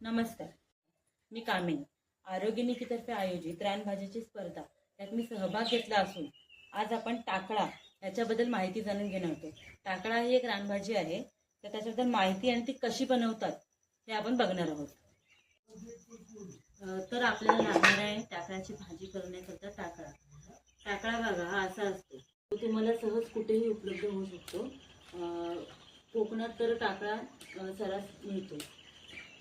नमस्कार. मी कामिनी आरोग्य नीतीतर्फे आयोजित रानभाज्याची स्पर्धा. त्यात मी सहभाग घेतला असून आज आपण टाकळा याच्याबद्दल माहिती जाणून घेणार आहोत. टाकळा ही एक रानभाजी आहे. तर त्याच्याबद्दल माहिती आणि ती कशी बनवतात हे आपण बघणार आहोत. तर आपल्याला लागणार आहे टाकळ्याची भाजी करण्याकरता टाकळा. टाकळा बघा हा असा असतो. तो तुम्हाला सहज कुठेही उपलब्ध होऊ शकतो. कोकणात तर टाकळा सरास सर्रास मिळतो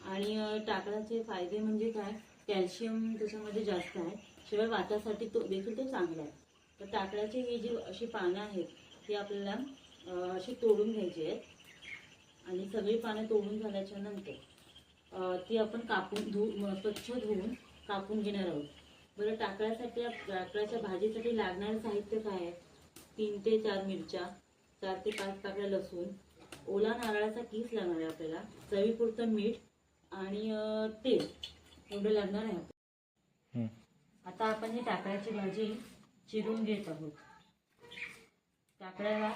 आणि टाकळाचे फायदे म्हणजे काय? कॅल्शियम त्याच्यामध्ये जास्त आहे. शिवाय वातासाठी तो देखील तो चांगला आहे. तर टाकळाचे ही जी अशी पानं आहेत ती आपल्याला अशी तोडून घ्यायची आहेत. आणि सगळी पानं तोडून झाल्याच्यानंतर ती आपण कापून धु स्वच्छ धुवून कापून घेणार आहोत. बरं टाकळ्यासाठी टाकळ्याच्या भाजीसाठी लागणारं साहित्य काय आहे? तीन ते चार मिरच्या चार ते पाच पाकळ्या लसूण ओला नारळाचा किस लागणार आहे आपल्याला? चवीपुरतं मीठ आणि तेल. एवढं लागणार आहे. आता आपण ही टाकळ्याची भाजी चिरून घेत आहोत. टाकळ्याला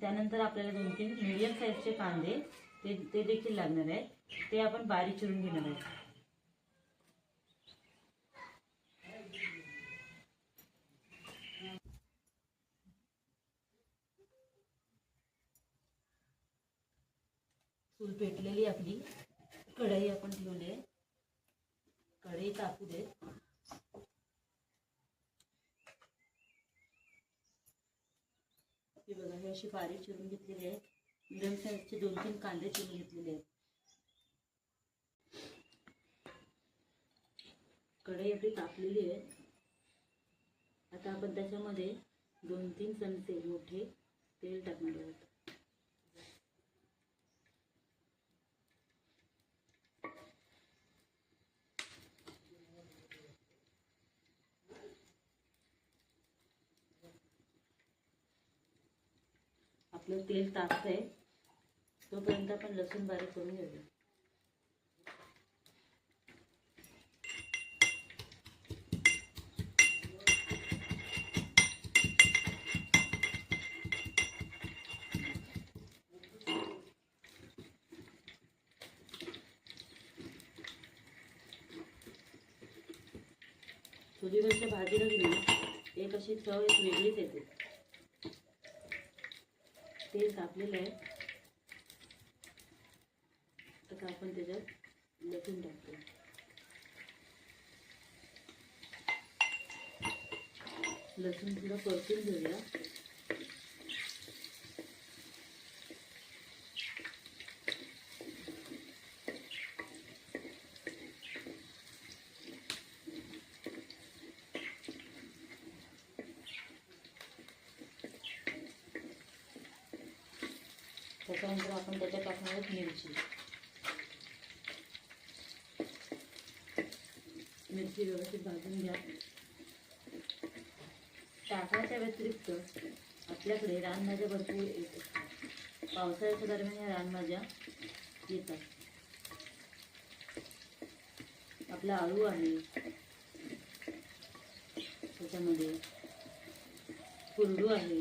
त्यानंतर आपल्याला दोन तीन मीडियम साईजचे कांदे ते ते देखील लागणार आहेत. ते आपण बारीक चिरून घेणार आहोत. चूल पेटलेली आपली कढई आपण ठेवली आहे. कढई तापू दे बघा हे अशी बारीक चिरून घेतलेली आहे मिडियम साईजचे दोन तीन कांदे चिरून घेतलेले आहेत. कढई आपली तापलेली आहे. आता आपण त्याच्यामध्ये दोन तीन चमचे मोठे तेल टाकणार आहोत आपलं तेल तापतंय तोपर्यंत आपण लसूण बारीक करून घेऊया. चुलीवरच्या भाजीला घेऊन एक अशी चव एक वेगळीच येते. तेल तापलेलं आहे. आता आपण त्याच्यात लसूण टाकतो. लसूण थोडं परतून घेऊया. त्याच्यानंतर आपण त्याच्यात टाकणार आहोत मिरची. मिरची व्यवस्थित भाजून घ्या. टाकाच्या व्यतिरिक्त आपल्याकडे रानभाज्या भरपूर येत असतात. पावसाळ्याच्या दरम्यान ह्या रानभाज्या येतात. आपला आळू आहे. त्याच्यामध्ये कुरडू आहे.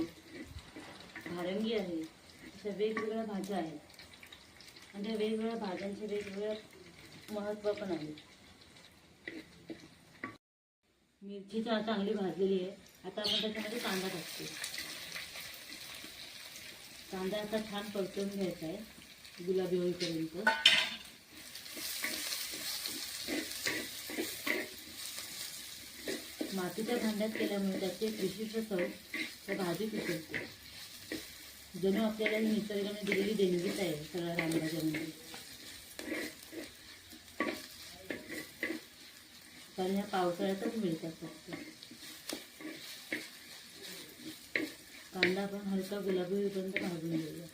भारंगी आहे. अशा वेगवेगळ्या भाज्या आहेत. आणि त्या वेगवेगळ्या भाज्यांचे वेगवेगळ्या महत्त्व पण आहे. मिरची तर चांगली भाजलेली आहे. आता आपण त्याच्यामध्ये कांदा टाकतो. कांदा आता छान परतून घ्यायचा आहे. गुलाबी होईपर्यंत. मातीच्या भांड्यात केल्यामुळे त्याची एक विशिष्ट चव त्या भाजीत उतरते जणू आपल्याला निसर्गाने दिलेली देणगीच आहे सगळ्या रामराजामध्ये. कारण ह्या पावसाळ्यातच मिळतात फक्त. कांदा आपण हलका गुलाबी होईपर्यंत भाजून घेऊया.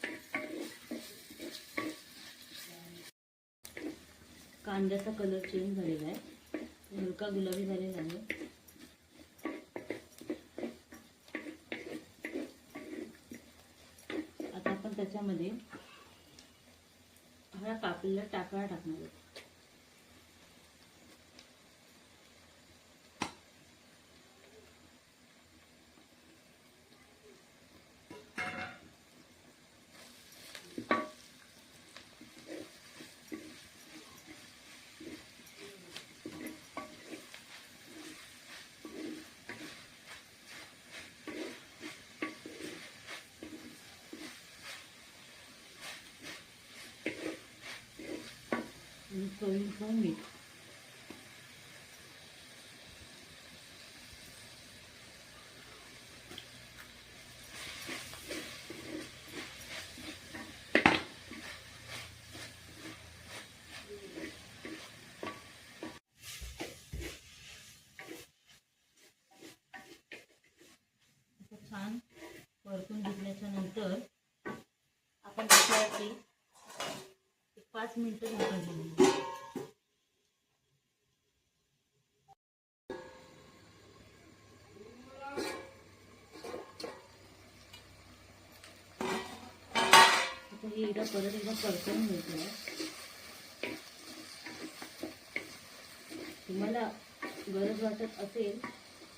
कांद्याचा कलर चेंज झालेला आहे. हलका गुलाबी झालेला आहे आता मध्ये हा कापलेला टाकळा टाकणार आहोत आणि चवीनुसार मीठ असं छान परतून घेतल्याच्या नंतर आपण त्याच्यावरती एक पाच मिनिटं झाकण ठेवूया. हे एकदा परत एकदा परतून घेतलं तुम्हाला गरज वाटत असेल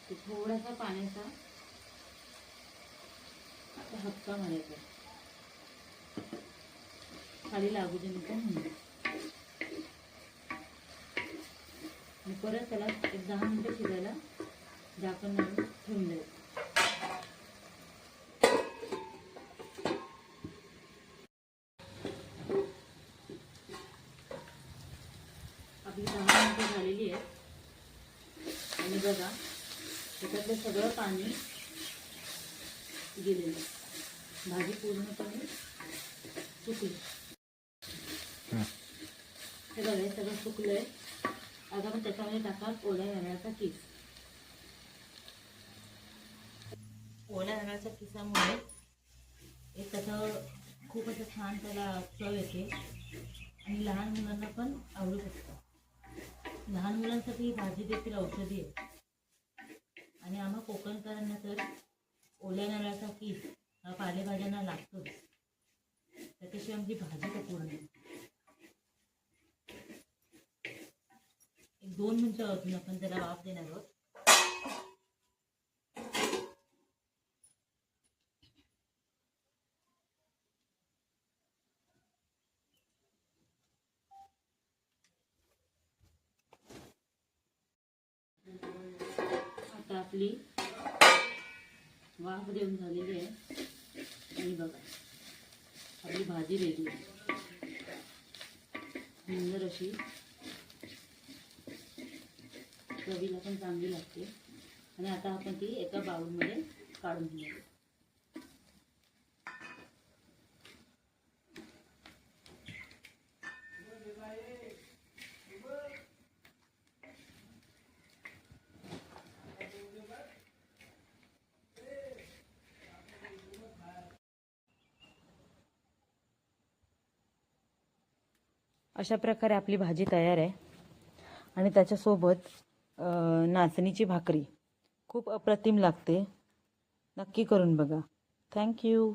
तर थोडासा पाण्याचा हक्का मारायचा खाली लागू दे नको म्हणून परत त्याला एक दहा मिनिटं शिजायला झाकण लावून ठेवून द्यायचं आपली दहा मिनिटं झालेली आहेत. आणि बघा त्याच्यातलं सगळं पाणी गेलेलं आहे. भाजी पूर्णपणे सुकली. हे. बघा हे सगळं सुकलंय. आता आपण त्याच्यामध्ये टाका ओल्या नारळाचा किस. ओल्या नारळाच्या किसामुळे एक त्याचं खूप असं छान त्याला चव येते. आणि लहान मुलांना पण आवडू शकतं. लहान मुलांसाठी ही भाजी देखील औषधी आहे. आणि आम्हा कोकणकरांना तर ओल्या नारळाचा किस हा पालेभाज्यांना लागतोच. त्याच्याशिवाय आमची भाजी तर पूर्ण एक दोन मिनटं अजून आपण त्याला वाफ देणार आहोत आता आपली वाफ देऊन झालेली आहे. आणि बघा आपली भाजी रेडी आहे. सुंदर अशी चवीला पण चांगली लागते. आणि आता आपण ती एका बाउलमध्ये काढून घेऊ अशा प्रकारे आपली भाजी तयार आहे. आणि त्याच्यासोबत नाचणीची भाकरी. खूप अप्रतिम लागते. नक्की करून बघा. थँक्यू